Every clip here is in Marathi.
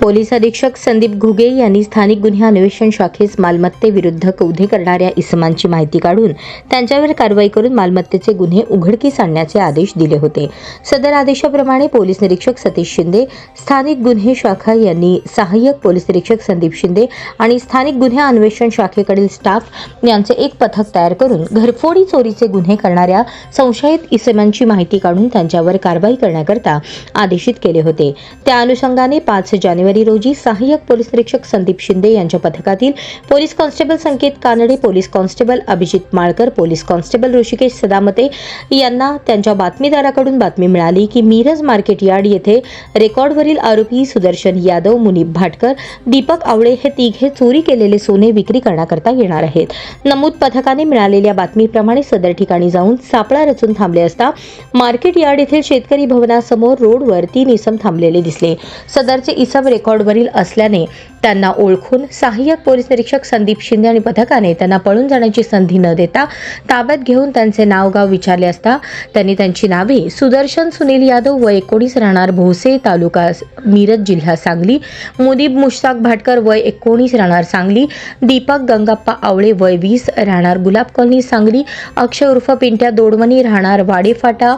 police अधीक्षक संदीप घुगे यांनी स्थानिक गुन्हे अन्वेषण शाखेस मालमत्तेविरुद्ध कौधे करणाऱ्या इसमांची माहिती काढून त्यांच्यावर कारवाई करून मालमत्तेचे गुन्हे उघडकीस आणण्याचे आदेश दिले होते. सदर आदेशाप्रमाणे पोलीस निरीक्षक सतीश शिंदे स्थानिक गुन्हे शाखा यांनी सहाय्यक पोलीस निरीक्षक संदीप शिंदे आणि स्थानिक गुन्हे अन्वेषण शाखेकडील स्टाफ यांचे एक पथक तयार करून घरफोडी चोरीचे गुन्हे करणाऱ्या संशयित इसमांची माहिती काढून त्यांच्यावर कारवाई करण्याकरता आदेशित केले होते. त्या अनुषंगाने पाच जानेवारी जानेवारी रोजी सहाय्यक पोलीस निरीक्षक संदीप शिंदे यांच्या पथकातील police constable Sanket Kanade police constable Abhijit Malkar police constable Rishikesh Sadamate यांना त्यांच्या बातमीदाराकडून बातमी मिळाली की मिरज मार्केट यार्ड येथे रेकॉर्डवरील आरोपी सुदर्शन यादव मुनीप भाटकर दीपक आवळे हे तिघे चोरी केलेले सोने विक्री करण्याकरता येणार आहेत. नमूद पथकाने मिळालेल्या बातमीप्रमाणे सदर ठिकाणी जाऊन सापळा रचून थांबले असता मार्केट यार्ड येथील शेतकरी भवनासमोर रोडवर तीन इसम थांबलेले दिसले. सदरचे इसम रेकॉर्डवरील असल्याने त्यांना ओळखून सहाय्यक पोलीस निरीक्षक संदीप शिंदे आणि पथकाने त्यांना पळून जाण्याची संधी न देता ताब्यात घेऊन त्यांचे नावगाव विचारले असता त्यांनी त्यांची नावे सुदर्शन सुनील यादव वय एकोणीस राहणार भोसे तालुका मिरज जिल्हा सांगली मुदीब मुश्ताक भाटकर वय एकोणीस राहणार सांगली दीपक गंगाप्पा आवळे वय वीस राहणार गुलाब कॉलनी सांगली अक्षय उर्फ पिंट्या दोडमनी राहणार वाडेफाटा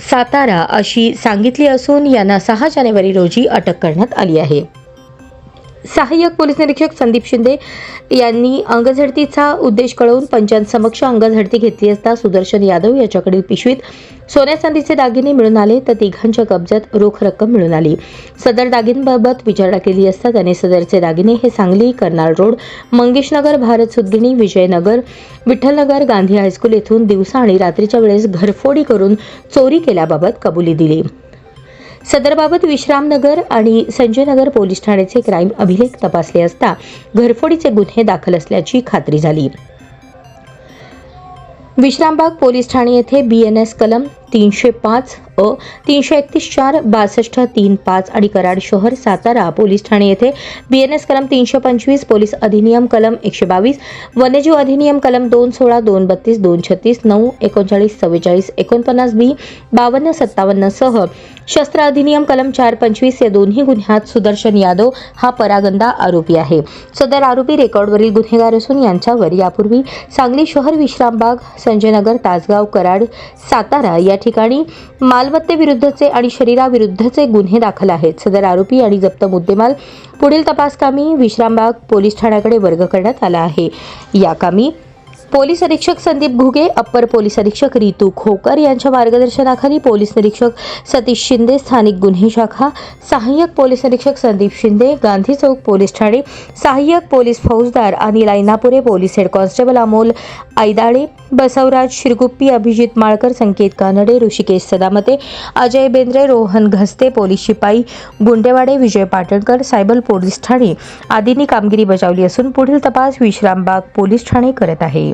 सातारा अशी सांगितली असून यांना सहा जानेवारी रोजी अटक करण्यात आली आहे. सहाय्यक पोलीस निरीक्षक संदीप शिंदे यांनी अंगझडतीचा उद्देश कळवून पंचांसमक्ष अंगझडती घेतली असता सुदर्शन यादव याच्याकडील पिशवीत सोन्या चांदीचे दागिने मिळून आले तर तिघांच्या कब्जात रोख रक्कम मिळून आली. सदर दागिन्यांबाबत विचारणा केली असता त्याने सदरचे दागिने हे सांगली कर्नाल रोड मंगेशनगर भारत सुद्गिणी विजयनगर विठ्ठलनगर गांधी हायस्कूल येथून दिवसा आणि रात्रीच्या वेळेस घरफोडी करून चोरी केल्याबाबत कबुली दिली. सदरबाबत विश्रामनगर आणि संजयनगर पोलीस ठाण्याचे क्राईम अभिलेख तपासले असता घरफोडीचे गुन्हे दाखल असल्याची खात्री झाली. विश्रामबाग पोलीस ठाणे येथे बी एन एस कलम तीनशे पाच अ तीनशे एकतीस चार बासष्ट तीन पाच आणि कराड शहर सातारा पोलीस ठाणे येथे बीएनएस कलम तीनशे पंचवीस पोलीस अधिनियम कलम एकशे बावीस वन्यजीव अधिनियम कलम दोन सोळा दोन बत्तीस दोन छत्तीस नऊ एकोणचाळीस चव्वेचाळीस एकोणपन्नास बी बावन्न सत्तावन्न सह शस्त्र अधिनियम कलम चार पंचवीस या दोन्ही गुन्ह्यात सुदर्शन यादव हा परागंदा आरोपी आहे. सदर आरोपी रेकॉर्डवरील गुन्हेगार असून यांच्यावर यापूर्वी सांगली शहर विश्रामबाग संजयनगर तासगाव कराड सातारा या ठिकाणी मालमत्तेविरुद्धचे आणि शरीराविरुद्धचे गुन्हे दाखल आहेत. सदर आरोपी आणि जप्त मुद्देमाल पुढील तपासकामी विश्रामबाग पोलीस ठाण्याकडे वर्ग करण्यात आला आहे. या कामी पोलीस अधीक्षक संदीप घुगे अप्पर पोलीस अधीक्षक रितू खोकर यांच्या मार्गदर्शनाखाली पोलीस निरीक्षक सतीश शिंदे स्थानिक गुन्हे शाखा सहाय्यक पोलीस निरीक्षक संदीप शिंदे गांधी चौक पोलीस ठाणे सहाय्यक पोलीस फौजदार Anil Ainapure police head constable Amol Aidale Basavraj Shirguppi Abhijit Malkar Sanket Kanade Rishikesh Sadamate Ajay Bendre Rohan Ghaste police शिपाई गुंडेवाडे विजय पाटणकर सायबर पोलीस ठाणे आदींनी कामगिरी बजावली असून पुढील तपास विश्रामबाग पोलीस ठाणे करत आहे.